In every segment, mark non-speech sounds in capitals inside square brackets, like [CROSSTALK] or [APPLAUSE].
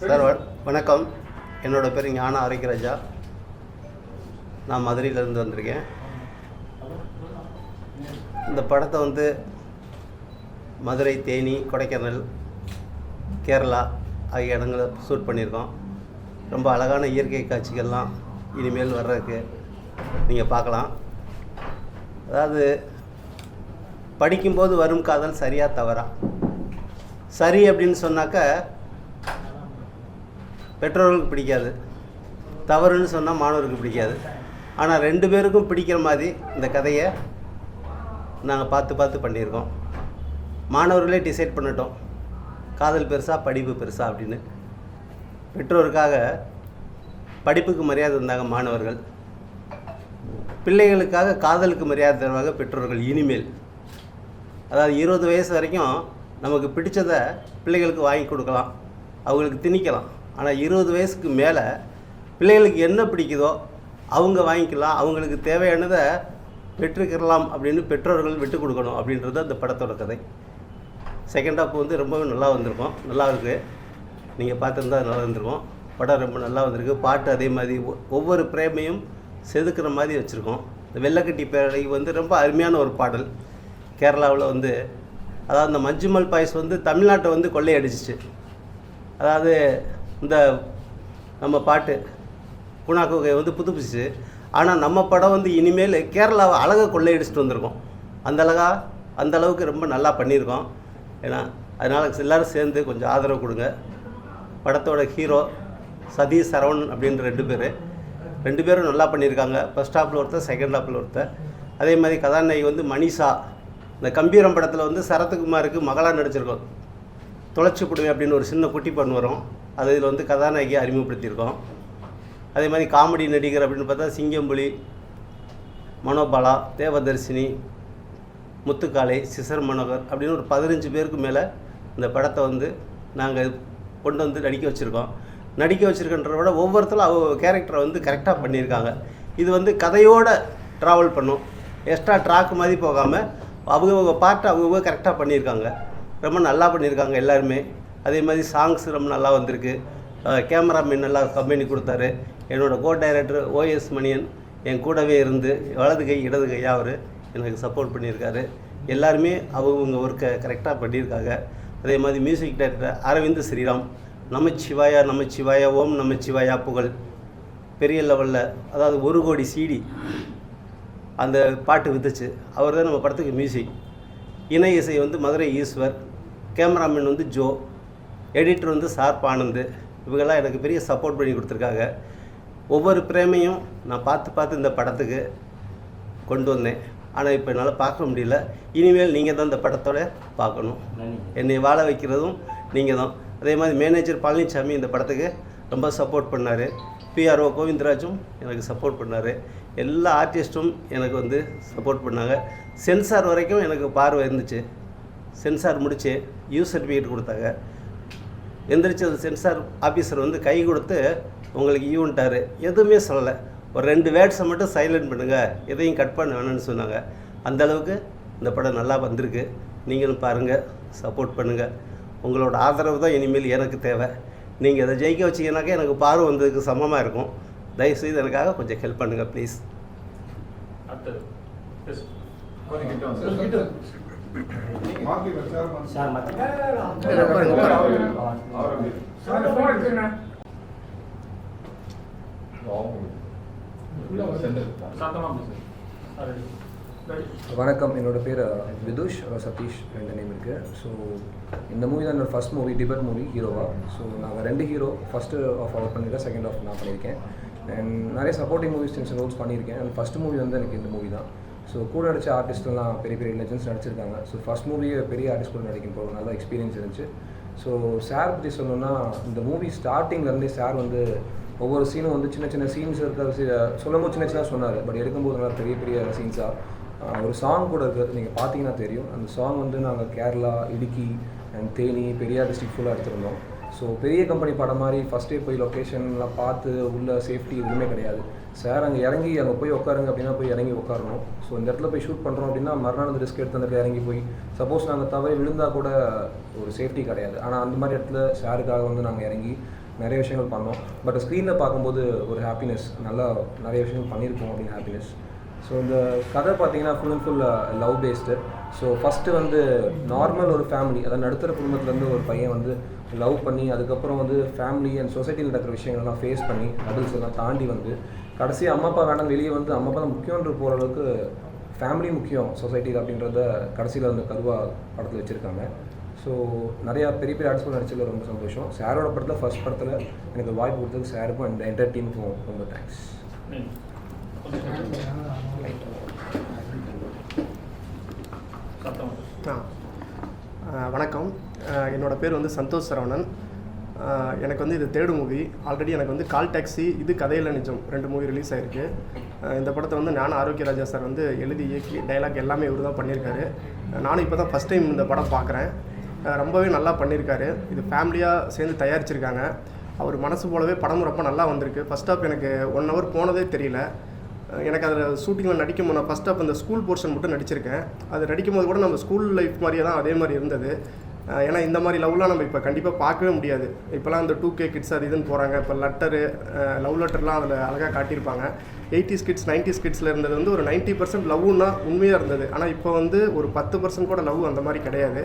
Sir வணக்கம். என்னோட பேர் ஞான ஆரோக்கியராஜா நான் மதுரையிலேருந்து வந்திருக்கேன். இந்த படத்தை வந்து மதுரை தேனி கொடைக்கானல் கேரளா ஆகிய இடங்களை ஷூட் பண்ணியிருக்கோம். ரொம்ப அழகான இயற்கை காட்சிகள்லாம் இனிமேல் வர்றதுக்கு நீங்கள் பார்க்கலாம். அதாவது படிக்கும்போது வரும் காதல் சரியாக தவறா? சரி அப்படின்னு சொன்னாக்க பெற்றோர்களுக்கு பிடிக்காது. தவறுன்னு சொன்னால் மாணவருக்கு பிடிக்காது. ஆனால் ரெண்டு பேருக்கும் பிடிக்கிற மாதிரி இந்த கதையை நாங்கள் பார்த்து பார்த்து பண்ணியிருக்கோம். மாணவர்களே டிசைட் பண்ணிட்டோம். காதல் பெருசா படிப்பு பெருசா அப்படின்னு. பெற்றோருக்காக படிப்புக்கு மரியாதை தந்தாங்க மாணவர்கள். பிள்ளைகளுக்காக காதலுக்கு மரியாதை தருவாங்க பெற்றோர்கள் இனிமேல். அதாவது இருபது வயசு வரைக்கும் நமக்கு பிடிச்சதை பிள்ளைகளுக்கு வாங்கி கொடுக்கலாம். அவங்களுக்கு திணிக்கலாம். ஆனால் இருபது வயசுக்கு மேலே பிள்ளைகளுக்கு என்ன பிடிக்குதோ அவங்க வாங்கிக்கலாம். அவங்களுக்கு தேவையானதை பெற்றுக்கிறலாம் அப்படின்னு பெற்றோர்கள் விட்டு கொடுக்கணும் அப்படின்றது அந்த படத்தோட கதை. செகண்ட் ஹாப் வந்து ரொம்பவே நல்லா வந்திருக்கும். நல்லா இருக்குது நீங்கள் பார்த்துருந்தா நல்லா இருந்திருக்கும். படம் ரொம்ப நல்லா வந்திருக்கு. பாட்டு அதே மாதிரி ஒவ்வொரு பிரேமையும் செதுக்கிற மாதிரி வச்சுருக்கோம். இந்த வெள்ளக்கட்டி பேரடை வந்து ரொம்ப அருமையான ஒரு பாடல். கேரளாவில் வந்து அதாவது இந்த மஞ்சுமல் பாய்ஸ் வந்து தமிழ்நாட்டை வந்து கொள்ளையடிச்சிச்சு. அதாவது இந்த நம்ம பாட்டு குணா குகை வந்து புதுப்பிச்சு ஆனால் நம்ம படம் வந்து இனிமேல் கேரளாவை அழகாக கொள்ளையடிச்சிட்டு வந்திருக்கோம். அந்த அழகா அந்த அளவுக்கு ரொம்ப நல்லா பண்ணியிருக்கோம். ஏன்னா அதனால் எல்லாரும் சேர்ந்து கொஞ்சம் ஆதரவு கொடுங்க. படத்தோட ஹீரோ சதீஷ் சரவணன் அப்படின்ற ரெண்டு பேர். ரெண்டு பேரும் நல்லா பண்ணியிருக்காங்க. ஃபஸ்ட் ஹாப்பில் ஒருத்தர் செகண்ட் ஹாப்பில் ஒருத்தர். அதே மாதிரி கதாநாயகி வந்து மணிஷா. இந்த கம்பீரம் படத்தில் வந்து சரத்குமாருக்கு மகளாக நடிச்சிருக்கோம். தொலைச்சி கொடுங்க அப்படின்னு ஒரு சின்ன குட்டி பண்ணு வரும். அது இதில் வந்து கதாநாயகியை அறிமுகப்படுத்தியிருக்கோம். அதே மாதிரி காமெடி நடிகர் அப்படின்னு பார்த்தா சிங்கம்புலி மனோபாலா தேவதர்சினி முத்துக்காளை சிசர் மனோகர் அப்படின்னு ஒரு பதினஞ்சு பேருக்கு மேலே இந்த படத்தை வந்து நாங்கள் கொண்டு வந்து நடிக்க வச்சுருக்கோம். நடிக்க வச்சுருக்கன்றத விட ஒவ்வொருத்தரும் அவங்க கேரக்டரை வந்து கரெக்டாக பண்ணியிருக்காங்க. இது வந்து கதையோடு ட்ராவல் பண்ணும். எக்ஸ்ட்ரா ட்ராக் மாதிரி போகாமல் அவங்கவுங்க பார்ட்டை அவங்கவுங்க கரெக்டாக பண்ணியிருக்காங்க. ரொம்ப நல்லா பண்ணியிருக்காங்க எல்லாருமே. அதே மாதிரி சாங்ஸ் ரொம்ப நல்லா வந்திருக்கு. கேமராமேன் நல்லா கம்பெனி கொடுத்தாரு. என்னோடய கோ டைரக்டர் ஓஎஸ் மணியன் என் கூடவே இருந்து வலது கை இடது கையாக அவர் எனக்கு சப்போர்ட் பண்ணியிருக்காரு. எல்லாருமே அவங்கவுங்க ஒர்க்கை கரெக்டாக பண்ணியிருக்காங்க. அதே மாதிரி மியூசிக் டைரக்டர் அரவிந்த் ஸ்ரீராம் நமச்சிவாயா நமச்சிவாயா ஓம் நமச்சிவாயா புகழ். பெரிய லெவலில் அதாவது ஒரு கோடி சிடி அந்த பாட்டு வித்துச்சு. அவர் தான் நம்ம படத்துக்கு மியூசிக் இணை இசை வந்து மதுரை ஈஸ்வர் கேமராமேன் வந்து ஜோ. எடிட்டர் வந்து சார்ப் ஆனந்த் இவங்கெல்லாம் எனக்கு பெரிய சப்போர்ட் பண்ணி கொடுத்துருக்காங்க. ஒவ்வொரு பிரேமையும் நான் பார்த்து பார்த்து இந்த படத்துக்கு கொண்டு வந்தேன். ஆனால் இப்போ என்னால் பார்க்க முடியல. இனிமேல் நீங்கள் தான் இந்த படத்தோட பார்க்கணும். என்னை வாழ வைக்கிறதும் நீங்கள் தான். அதே மாதிரி மேனேஜர் பழனிசாமி இந்த படத்துக்கு ரொம்ப சப்போர்ட் பண்ணார். பிஆர்ஓ கோவிந்தராஜும் எனக்கு சப்போர்ட் பண்ணார். எல்லா ஆர்டிஸ்ட்டும் எனக்கு வந்து சப்போர்ட் பண்ணாங்க. சென்சார் வரைக்கும் எனக்கு பார்வை இருந்துச்சு. சென்சார் முடிச்சு யூ சர்டிஃபிகேட் கொடுத்தாங்க. எந்திரிச்சு அந்த சென்சார் ஆஃபீஸர் வந்து கை கொடுத்து உங்களுக்கு ஈவன்ட்டார் எதுவுமே சொல்லலை. ஒரு ரெண்டு வேர்ட்ஸை மட்டும் சைலண்ட் பண்ணுங்கள் எதையும் கட் பண்ண வேணும்னு சொன்னாங்க. அந்த அளவுக்கு இந்த படம் நல்லா வந்திருக்கு. நீங்களும் பாருங்கள் சப்போர்ட் பண்ணுங்கள் உங்களோட ஆதரவு தான் இனிமேல் எனக்கு தேவை. நீங்கள் இதை ஜெயிக்க வச்சீங்கன்னாக்கா எனக்கு பார்வை வந்ததுக்கு சமமாக இருக்கும். தயவுசெய்து எனக்காக கொஞ்சம் ஹெல்ப் பண்ணுங்கள் ப்ளீஸ் அடுத்தது. சார். வணக்கம். என்னோட பேர் விதுஷ் சதீஷ் ரெண்டு நேம் இருக்குது ஸோ இந்த மூவி தான் என்னோட ஃபஸ்ட் மூவி டிபட் மூவி ஹீரோவா ஸோ நாங்கள் ரெண்டு ஹீரோ ஃபஸ்ட்டு ஆஃப் அவர் பண்ணியிருக்கேன் செகண்ட் ஆஃப் நான் பண்ணியிருக்கேன். அண்ட் நிறைய சப்போர்ட்டிங் மூவிஸ் சின்ன ரோல்ஸ் பண்ணியிருக்கேன். அண்ட் ஃபஸ்ட் மூவி வந்து எனக்கு இந்த மூவி தான். ஸோ கூட நடித்த ஆர்டிஸ்ட்லாம் பெரிய பெரிய லெஜன்ஸ் நடிச்சிருக்காங்க. ஸோ ஃபஸ்ட் மூவியே பெரிய ஆர்டிஸ்ட் கூட நடிக்கும் போது நல்ல எக்ஸ்பீரியன்ஸ் இருந்துச்சு. ஸோ சார் பற்றி சொல்லணும்னா இந்த மூவி ஸ்டார்டிங்லேருந்தே சார் வந்து ஒவ்வொரு சீனும் வந்து சின்ன சின்ன சீன்ஸ் இருக்கிற சொல்லும்போது சின்ன சின்ன சொன்னார். பட் எடுக்கும்போது நல்லா பெரிய பெரிய சீன்ஸாக ஒரு சாங் கூட இருக்கிறது நீங்கள் பார்த்தீங்கன்னா தெரியும். அந்த சாங் வந்து நாங்கள் கேரளா இடுக்கி அண்ட் தேனி பெரியார் டிஸ்ட்ரிக்ட் ஃபுல்லாக எடுத்திருந்தோம். ஸோ பெரிய கம்பெனி படம் மாதிரி ஃபஸ்ட்டே போய் லொக்கேஷன்லாம் பார்த்து உள்ள சேஃப்டி எதுவுமே கிடையாது. சார் அங்கே இறங்கி அங்கே போய் உட்காருங்க அப்படின்னா போய் இறங்கி உட்காரணும். ஸோ இந்த இடத்துல போய் ஷூட் பண்ணுறோம் அப்படின்னா மறுநாள் அந்த ரிஸ்க் எடுத்து அந்த இடத்துல இறங்கி போய் சப்போஸ் நாங்கள் தவறி விழுந்தால் கூட ஒரு சேஃப்டி கிடையாது. ஆனால் அந்த மாதிரி இடத்துல சாருக்காக வந்து நாங்கள் இறங்கி நிறைய விஷயங்கள் பண்ணோம். பட் ஸ்க்ரீனில் பார்க்கும்போது ஒரு ஹாப்பினஸ் நல்லா நிறைய விஷயங்கள் பண்ணியிருக்கோம் அப்படின்னு ஹாப்பினஸ் ஸோ இந்த கதை பார்த்தீங்கன்னா full and full love based so first வந்து நார்மல் ஒரு ஃபேமிலி அதாவது நடுத்தர குடும்பத்துலேருந்து ஒரு பையன் வந்து லவ் பண்ணி அதுக்கப்புறம் வந்து ஃபேமிலி அண்ட் சொசைட்டியில் நடக்கிற விஷயங்கள்லாம் ஃபேஸ் பண்ணி அடல்ட்ஸ் எல்லாம் தாண்டி வந்து கடைசி அம்மா அப்பா வேணாம் வெளியே வந்து அம்மா அப்பா தான் முக்கியன்ற போகிற அளவுக்கு ஃபேமிலி முக்கியம் சொசைட்டியில் அப்படின்றத கடைசியில் வந்து கருவா படத்தில் வச்சுருக்காங்க. ஸோ நிறையா பெரிய பெரிய ஆர்ட்ஸ் நடிச்சதில் ரொம்ப சந்தோஷம். சாரோட படத்தில் ஃபர்ஸ்ட் படத்தில் எனக்கு வாய்ப்பு கொடுத்ததுக்கு சாருக்கும் அண்ட் என்டர் டீமுக்கும் ரொம்ப தேங்க்ஸ் நீங்கள் சத்தம் ஆ ஆ, வணக்கம் என்னோடய பேர் வந்து சந்தோஷ் சரவணன். எனக்கு வந்து இது தேர்டு மூவி ஆல்ரெடி எனக்கு வந்து கால் டாக்ஸி இது கதையில் நிஜம். ரெண்டு மூவி ரிலீஸ் ஆகிருக்கு இந்த படத்தை வந்து ஞான ஆரோக்கியராஜா சார் வந்து எழுதி இயக்கி டைலாக் எல்லாமே இவர் தான் பண்ணியிருக்காரு. நானும் இப்போ தான் ஃபஸ்ட் டைம் இந்த படம் பார்க்குறேன் ரொம்பவே நல்லா பண்ணியிருக்காரு. இது ஃபேமிலியாக சேர்ந்து தயாரிச்சிருக்காங்க. அவர் மனசு போலவே படம் ரொம்ப நல்லா வந்திருக்கு. ஃபஸ்ட் ஆஃப் எனக்கு ஒன் ஹவர் போனதே தெரியல. எனக்கு அதில் ஷூட்டிங்கில் நடிக்கும் போது நான் ஃபஸ்ட் ஆஃப் அந்த ஸ்கூல் போர்ஷன் மட்டும் நடிச்சிருக்கேன். அது நடிக்கும் போது கூட நம்ம ஸ்கூல் லைஃப் மாதிரியே தான் அதே மாதிரி இருந்தது. ஏன்னா இந்த மாதிரி லவ்லாம் நம்ம இப்போ கண்டிப்பாக பார்க்கவே முடியாது. இப்போலாம் அந்த டூ கே கிட்ஸ் அது இதுன்னு போகிறாங்க இப்போ லெட்டரு லவ் லெட்டர்லாம் அதில் அழகாக காட்டியிருப்பாங்க. எயிட்டிஸ் கிட்ஸ் நைன்டிஸ் கிட்ஸில் இருந்தது வந்து ஒரு 90% பர்சன்ட் லவ்னா உண்மையாக இருந்தது. ஆனால் இப்போ வந்து ஒரு பத்து பர்சன்ட் கூட லவ் அந்த மாதிரி கிடையாது.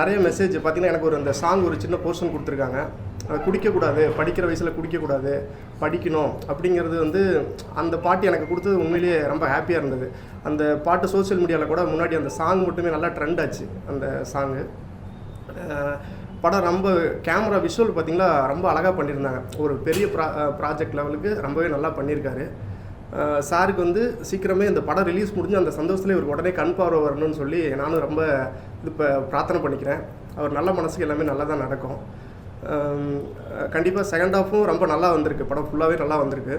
நிறைய மெசேஜ் பார்த்தீங்கன்னா எனக்கு ஒரு அந்த சாங் ஒரு சின்ன போர்ஷன் கொடுத்துருக்காங்க. அதை குடிக்கக்கூடாது படிக்கிற வயசில் குடிக்கக்கூடாது படிக்கணும் அப்படிங்கிறது வந்து அந்த பாட்டு எனக்கு கொடுத்தது உண்மையிலேயே ரொம்ப ஹாப்பியாக இருந்தது. அந்த பாட்டு சோஷியல் மீடியாவில் கூட முன்னாடி அந்த சாங் மட்டுமே நல்லா ட்ரெண்ட் ஆச்சு அந்த சாங்கு படம் ரொம்ப கேமரா விஷுவல் பார்த்தீங்கன்னா ரொம்ப அழகாக பண்ணியிருந்தாங்க. ஒரு பெரிய ப்ரா ப்ராஜெக்ட் லெவலுக்கு ரொம்பவே நல்லா பண்ணியிருக்காரு. சாருக்கு வந்து சீக்கிரமே இந்த படம் ரிலீஸ் முடிஞ்சு அந்த சந்தோஷத்தில் இவர் உடனே கண் பார்வை வரணும்னு சொல்லி நானும் ரொம்ப இது இப்போ பிரார்த்தனை பண்ணிக்கிறேன். அவர் நல்ல மனசுக்கு எல்லாமே நல்லா தான் நடக்கும் கண்டிப்பாக செகண்ட் ஹாஃபும் ரொம்ப நல்லா வந்திருக்கு. படம் ஃபுல்லாகவே நல்லா வந்திருக்கு.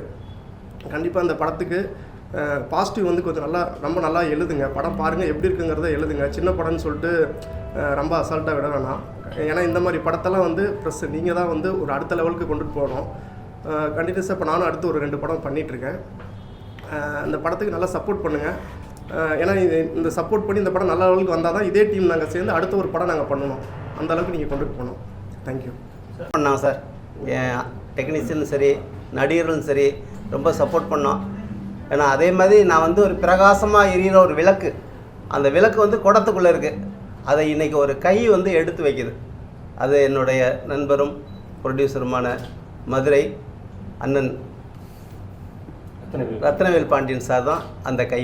கண்டிப்பாக அந்த படத்துக்கு பாசிட்டிவ் வந்து கொஞ்சம் நல்லா ரொம்ப நல்லா எழுதுங்க. படம் பாருங்கள் எப்படி இருக்குங்கிறத எழுதுங்க. சின்ன படம்னு சொல்லிட்டு ரொம்ப அசால்ட்டாக விட வேணாம். ஏன்னா இந்த மாதிரி படத்தெல்லாம் வந்து ப்ளஸ் நீங்கள் தான் வந்து ஒரு அடுத்த லெவலுக்கு கொண்டுட்டு போகணும். கண்டினியூஸாக இப்போ நானும் அடுத்து ஒரு ரெண்டு படம் பண்ணிகிட்ருக்கேன் அந்த படத்துக்கு நல்லா சப்போர்ட் பண்ணுங்கள் ஏன்னா இது இந்த சப்போர்ட் பண்ணி இந்த படம் நல்ல லெவலுக்கு வந்தால் தான் இதே டீம் நாங்கள் சேர்ந்து அடுத்த ஒரு படம் நாங்கள் பண்ணணும். அந்த அளவுக்கு நீங்கள் கொண்டுட்டு போகணும். தேங்க்யூ பண்ணாங்க சார் என் டெக்னீஷியனும் சரி நடிகர்களும் சரி ரொம்ப சப்போர்ட் பண்ணோம். ஏன்னா அதே மாதிரி நான் வந்து ஒரு பிரகாசமாக எரியிற ஒரு விளக்கு. அந்த விளக்கு வந்து குடத்துக்குள்ளே இருக்குது அதை இன்றைக்கி ஒரு கை வந்து எடுத்து வைக்குது. அது என்னுடைய நண்பரும் ப்ரொடியூசருமான மதுரை அண்ணன் ரத்னவேல். பாண்டியன் சார் தான் அந்த கை.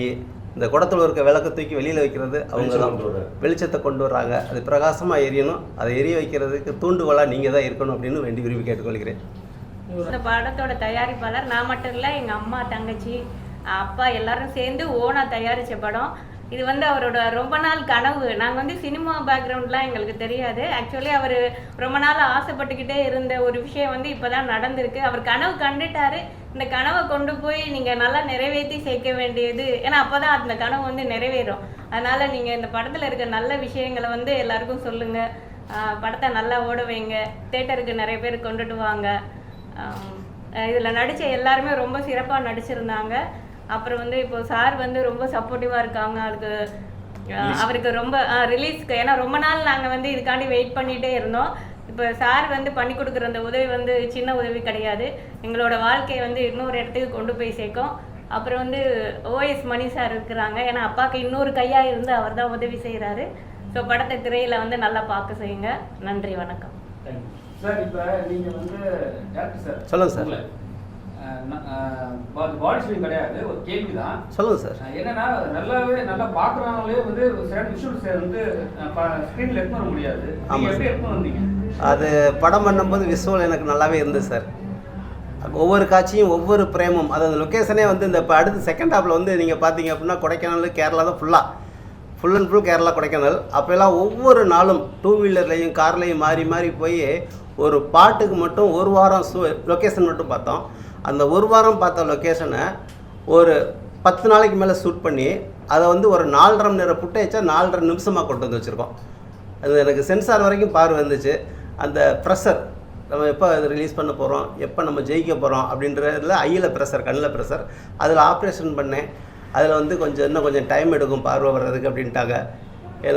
இந்த குடத்துல இருக்க விளக்க தூக்கி வெளியில் வைக்கிறது அவங்க தான். வெளிச்சத்தை கொண்டு வர்றாங்க. அது பிரகாசமாக எரியணும். அதை எரிய வைக்கிறதுக்கு தூண்டுகோலாக நீங்கள் தான் இருக்கணும் அப்படின்னு வேண்டி விரும்பி கேட்டுக்கொள்கிறேன். இந்த படத்தோட தயாரிப்பாளர் நான் மட்டும் இல்லை எங்கள் அம்மா தங்கச்சி அப்பா எல்லாரும் சேர்ந்து ஓனாக தயாரித்த படம். இது வந்து அவரோட ரொம்ப நாள் கனவு. நாங்கள் வந்து சினிமா பேக்ரவுண்ட்லாம் எங்களுக்கு தெரியாது. ஆக்சுவலி அவர் ரொம்ப நாள் ஆசைப்பட்டுக்கிட்டே இருந்த ஒரு விஷயம் வந்து இப்போ தான் நடந்திருக்கு. அவர் கனவு கண்டுட்டாரு. இந்த கனவை கொண்டு போய் நீங்கள் நல்லா நிறைவேற்றி சேர்க்க வேண்டியது. ஏன்னா அப்போ தான் அந்த கனவு வந்து நிறைவேறும். அதனால் நீங்கள் இந்த படத்தில் இருக்க நல்ல விஷயங்களை வந்து எல்லாருக்கும் சொல்லுங்கள் படத்தை நல்லா ஓட வைங்க. தேட்டருக்கு நிறைய பேர் கொண்டுட்டு வாங்க. இதில் நடித்த எல்லாருமே ரொம்ப சிறப்பாக நடிச்சிருந்தாங்க. அப்புறம் வந்து இப்போ சார் வந்து ரொம்ப சப்போர்ட்டிவாக இருக்காங்க. அதுக்கு அவருக்கு ரொம்ப ரிலீஸ்க்கு ஏன்னா ரொம்ப நாள் நாங்கள் வந்து இதுக்காண்டி வெயிட் பண்ணிகிட்டே இருந்தோம். இப்போ சார் வந்து பண்ணி கொடுக்குற அந்த உதவி வந்து சின்ன உதவி கிடையாது. எங்களோட வாழ்க்கையை வந்து இன்னொரு இடத்துக்கு கொண்டு போய் சேர்க்கும். அப்புறம் வந்து ஓஎஸ் மணி சார் இருக்கிறாங்க. ஏன்னா அப்பாவுக்கு இன்னொரு கையாக இருந்து அவர் தான் உதவி செய்கிறாரு ஸோ படத்தை திரையில் வந்து நல்லா பார்க்க செய்யுங்க. நன்றி வணக்கம். சார் இப்போ நீங்கள் வந்து டேரக்டர் சார் பாடி ஷேவிங் கிடையாது ஒரு கேள்வி தான் சொல்லுங்கள் சார் என்னன்னா நல்லாவே நல்லா பார்க்குறவங்களே வந்து சில விஷுவல்ஸ் வந்து ஸ்க்ரீனில் எடுத்து வர முடியாது. ஆமா நீங்கள் எப்படி. எடுத்து வந்தீங்க? அது படம் பண்ணும்போது விஷுவல் எனக்கு நல்லாவே இருந்தது சார். ஒவ்வொரு காட்சியும் ஒவ்வொரு பிரேமும் அதாவது லொக்கேஷனே வந்து இந்த இப்போ அடுத்து செகண்ட் ஹாப்பில் வந்து நீங்கள் பார்த்தீங்க அப்படின்னா கொடைக்கானல் கேரளா தான் ஃபுல்லாக full and full Kerala Kodaikanal. அப்போல்லாம் ஒவ்வொரு நாளும் டூ வீலர்லேயும் கார்லேயும் மாறி மாறி போய் ஒரு பாட்டுக்கு மட்டும் ஒரு வாரம் சு லொக்கேஷன் மட்டும் பார்த்தோம். அந்த ஒரு வாரம் பார்த்த லொக்கேஷனை ஒரு பத்து நாளைக்கு மேலே ஷூட் பண்ணி அதை வந்து ஒரு நாலரை மணி நேரம் புட்டேச்சா நாலரை நிமிஷமாக கொண்டு வந்து வச்சுருக்கோம். அது எனக்கு சென்சார் வரைக்கும் பார்வை வந்துச்சு. அந்த ப்ரெஷர் நம்ம எப்போ அது ரிலீஸ் பண்ண போகிறோம் எப்போ நம்ம ஜெயிக்க போகிறோம் அப்படின்றதுல ஐயில் ப்ரெஷர் கண்ணில் ப்ரெஷர் அதில் ஆப்ரேஷன் பண்ணேன். அதில் வந்து கொஞ்சம் இன்னும் கொஞ்சம் டைம் எடுக்கும் பார்வை வர்றதுக்கு அப்படின்ட்டாங்க.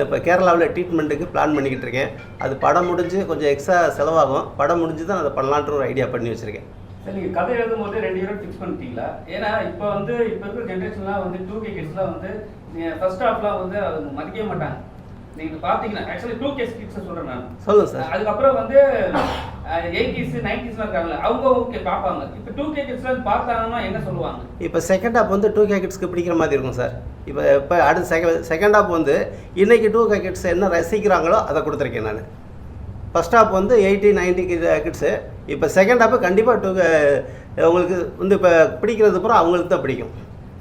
இப்போ கேரளாவில் ட்ரீட்மெண்ட்டுக்கு பிளான் பண்ணிக்கிட்டு இருக்கேன். அது படம் முடிஞ்சு கொஞ்சம் எக்ஸ்ட்ரா செலவாகும். படம் முடிஞ்சு தான் அதை பண்ணலான்ற ஒரு ஐடியா பண்ணி வச்சுருக்கேன். சரி நீங்கள் கதை எழுதும் போது ரெண்டு ஹீரோ ஃபிக்ஸ் பண்ணிட்டீங்களா? ஏன்னா இப்போ வந்து இப்போ இருக்கிற ஜென்ரேஷன்லாம் வந்து டூ கே கிட்ஸ்லாம் வந்து நீங்கள் ஃபர்ஸ்ட் ஹாஃப்லாம் வந்து அது மதிக்கவே மாட்டாங்க. நீங்கள் பார்த்தீங்கன்னா ஆக்சுவலி டூ கே கிட்ஸ் சொல்கிறேன் நான். சொல்லுங்கள் சார் அதுக்கப்புறம் வந்து எயிட்டிஸ் நைன்டிஸ்லாம் இருக்காங்கல்ல அவங்க ஓகே பார்ப்பாங்க. இப்போ டூ கே கிட்ஸ்லாம் பார்த்தாங்கன்னா என்ன சொல்லுவாங்க? இப்போ செகண்ட் ஹாப் வந்து டூ கே கிட்ஸ்க்கு பிடிக்கிற மாதிரி இருக்கும் சார் இப்போ இப்போ அடுத்த செகண்ட் செகண்ட் ஹாப் வந்து இன்றைக்கி டூ கே கிட்ஸ் என்ன ரசிக்கிறாங்களோ அதை கொடுத்துருக்கேன் நான். ஃபஸ்ட் ஹாப் வந்து எயிட்டி நைன்டி கிட்ஸு இப்போ செகண்ட் ஹாப்பு கண்டிப்பாக டூ உங்களுக்கு வந்து இப்போ பிடிக்கிறது பூரா அவங்களுக்கு தான் பிடிக்கும்.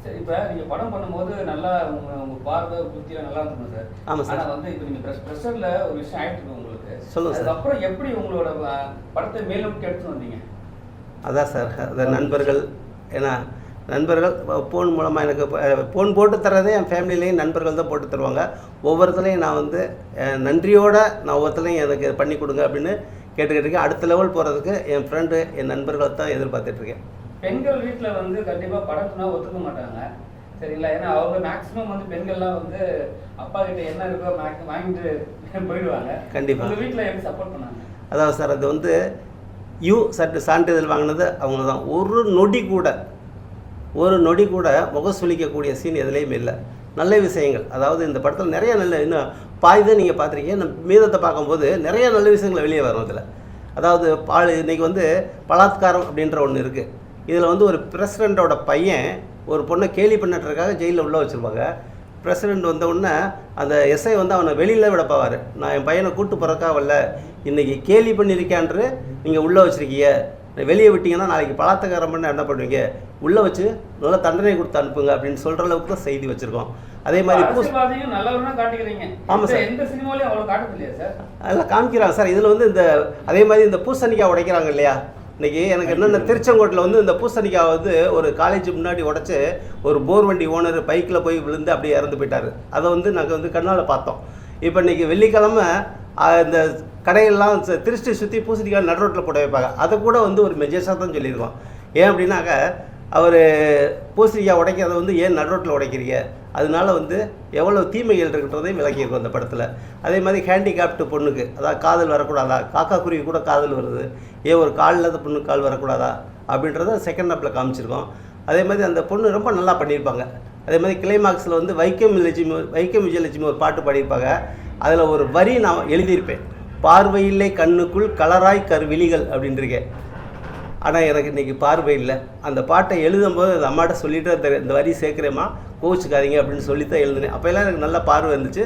சரி இப்போ நீங்கள் படம் பண்ணும்போது நல்லா உங்க உங்க பார்வை புத்தியெல்லாம் நல்லா இருக்கணும் சார்? ஆமாம் சார். வந்து இப்போ நீங்கள் ப்ரெஸ் ப்ரெஷரில் ஒரு விஷயம் இருக்கு உங்களுக்கு. சொல்லுங்க சார். அதுக்கப்புறம் எப்படி உங்களோட படத்தை மேலும் எடுத்து வந்தீங்க? அதான் சார் அந்த நண்பர்கள். ஏன்னா நண்பர்கள் ஃபோன் மூலமாக எனக்கு ஃபோன் போட்டு தர்றதே என் ஃபேமிலிலேயும் நண்பர்கள் தான் போட்டு தருவாங்க. ஒவ்வொருத்தரையும் நான் வந்து நன்றியோட நான் ஒவ்வொருத்தரையும் எனக்கு பண்ணி கொடுங்க அப்படின்னு கேட்டுக்கிட்டு இருக்கேன். அடுத்த லெவல் போகிறதுக்கு என் ஃப்ரெண்டு என் நண்பர்களை தான் எதிர்பார்த்துட்ருக்கேன் பெண்கள் வீட்டில் வந்து கண்டிப்பாக படம் சொன்னா ஒத்துக்க மாட்டாங்க. சரிங்களா? ஏன்னா அவங்க மேக்ஸிமம் வந்து பெண்கள்லாம் வந்து அப்பா கிட்ட என்ன இருக்கோ வாங்கிட்டு [LAUGHS] போயிடுவாங்க. கண்டிப்பா. உங்கள் வீட்டில் எப்படி சப்போர்ட் பண்ணாங்க? அதாவது சார் அது வந்து யூ சர்ட் சான்றிதழ் வாங்கினது அவங்க தான் ஒரு நொடி கூட ஒரு நொடி கூட முகம் சுளிக்கக்கூடிய சீன் எதுலேயும் இல்லை. நல்ல விஷயங்கள். அதாவது இந்த படத்தில் நிறைய நல்ல இன்னும் பாதி தான் நீங்கள் பார்த்துருக்கீங்க. இந்த மீதத்தை பார்க்கும்போது நிறைய நல்ல விஷயங்கள் வெளியே வரும் இதில் அதாவது பால் இன்றைக்கி வந்து பலாத்காரம் அப்படின்ற ஒன்று இருக்குது இதில் வந்து ஒரு பிரசிடெண்ட்டோட பையன் ஒரு பொண்ணை கேலி பண்ணிட்டுறதுக்காக ஜெயிலில் உள்ளே வச்சுருப்பாங்க. பிரசிடெண்ட் வந்த உடனே அந்த எஸ்ஐ வந்து அவனை வெளியில் விட போவார். நான் என் பையனை கூட்டு போகிறக்கா வரல. இன்றைக்கி கேலி பண்ணியிருக்கான்று நீங்கள் உள்ளே வச்சுருக்கீங்க. வெளியே விட்டிங்கன்னா நாளைக்கு பலாத்தகாரம் பண்ண என்ன பண்ணுவீங்க? உள்ளே வச்சு நல்ல தண்டனை கொடுத்து அனுப்புங்க அப்படின்னு சொல்கிற அளவுக்கு தான் செய்தி வச்சுருக்கோம். அதே மாதிரி பூஸ் அரசியல்வாதியும் நல்லவனா காட்டிக்கிறீங்க. ஆமா இந்த சார். எந்த சினிமாலையும் அவ்வளோ காட்டுறது இல்லையா சார்? அதெல்லாம் காமிக்கிறாங்க சார். இதில் வந்து இந்த அதே மாதிரி இந்த பூசணிக்காய் உடைக்கிறாங்க இல்லையா? இன்னைக்கு எனக்கு என்னென்ன திருச்செங்கோட்டில் வந்து இந்த பூசணிக்காய் வந்து ஒரு காலேஜ் முன்னாடி உடைச்சு ஒரு போர் வண்டி ஓனர் பைக்கில் போய் விழுந்து அப்படியே இறந்து போயிட்டாரு. அதை வந்து நாங்கள் வந்து கண்ணால் பார்த்தோம். இப்போ இன்னைக்கு வெள்ளிக்கிழமை இந்த கடையெல்லாம் ச- திருஷ்டி சுற்றி பூசணிக்காய் நடு ரோட்டில் போட வைப்பாங்க. அதை கூட வந்து ஒரு மெஜர்ஸாக தான் சொல்லியிருக்கோம். ஏன் அப்படின்னாக்க அவர் பூசணிக்காய் உடைக்கிறத வந்து ஏன் நடுரோட்டில் உடைக்கிறீங்க? அதனால வந்து எவ்வளோ தீமைகள் இருக்குன்றதையும் விளக்கியிருக்கும் அந்த படத்தில். அதே மாதிரி ஹேண்டிகேப்டு பொண்ணுக்கு அதாவது காதல் வரக்கூடாதா? காக்கா குருவி கூட காதல் வருது. ஏன் ஒரு கால் இல்லாத பொண்ணுக்கு கால் வரக்கூடாதா? அப்படின்றத செகண்ட் ஹாப்பில் காமிச்சிருக்கோம். அதே மாதிரி அந்த பொண்ணு ரொம்ப நல்லா பண்ணியிருப்பாங்க. அதே மாதிரி கிளைமாக்ஸில் வந்து வைக்கம் லட்சுமி வைக்கம் விஜயலட்சுமி ஒரு பாட்டு பாடியிருப்பாங்க. அதில் ஒரு வரி நான் எழுதியிருப்பேன். பார்வையில்லை கண்ணுக்குள் கலராய் கருவிழிகள் அப்படின்ட்டுருக்கேன் ஆனால் எனக்கு இன்றைக்கி பார்வை இல்லை. அந்த பாட்டை எழுதும்போது அந்த அம்மாட்ட சொல்லிட்டு அந்த இந்த வரி சேர்க்குறேம்மா கோவிச்சுக்காதீங்க அப்படின்னு சொல்லி தான் எழுதினேன் அப்போல்லாம் எனக்கு நல்ல பார்வை இருந்துச்சு.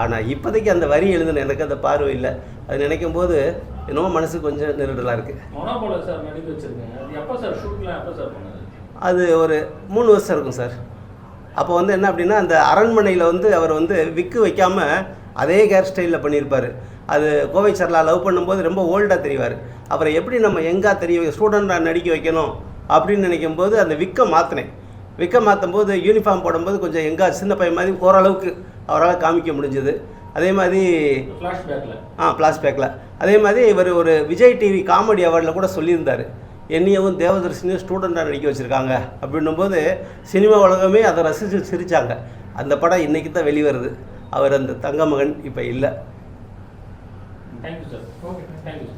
ஆனால் இப்போதைக்கு அந்த வரி எழுதினேன் எனக்கு அந்த பார்வை இல்லை. அது நினைக்கும் போது என்னமோ மனசு கொஞ்சம் நெருடலாக இருக்குது அது ஒரு மூணு வருஷம் இருக்கும் சார். அப்போ வந்து என்ன அப்படின்னா அந்த அரண்மனையில் வந்து அவர் வந்து விக்கு வைக்காமல் அதே ஹேர் ஸ்டைலில் பண்ணியிருப்பார். அது கோவை சர்லா லவ் பண்ணும்போது ரொம்ப ஓல்டாக தெரிவார். அப்புறம் எப்படி நம்ம எங்கா தெரிய ஸ்டூடெண்டாக நடிக்க வைக்கணும் அப்படின்னு நினைக்கும் போது அந்த விக்கை மாற்றினேன் விக்கை மாற்றும் போது யூனிஃபார்ம் போடும்போது கொஞ்சம் எங்கா சின்ன பையன் மாதிரி ஓரளவுக்கு அவரால் காமிக்க முடிஞ்சது. அதே மாதிரி ஆ ஃப்ளாஷ்பேக்கில் அதே மாதிரி இவர் ஒரு விஜய் டிவி காமெடி அவார்டில் கூட சொல்லியிருந்தார். என்னையவும் தேவதர்ஷினியும் ஸ்டூடெண்ட்டாக நடிக்க வச்சுருக்காங்க அப்படின்னும்போது சினிமா உலகமே அதை ரசித்து சிரித்தாங்க அந்த படம் இன்றைக்கி தான் வெளிவருது. அவர் அந்த தங்க மகன் இப்போ இல்லை. Thank you sir okay thank you sir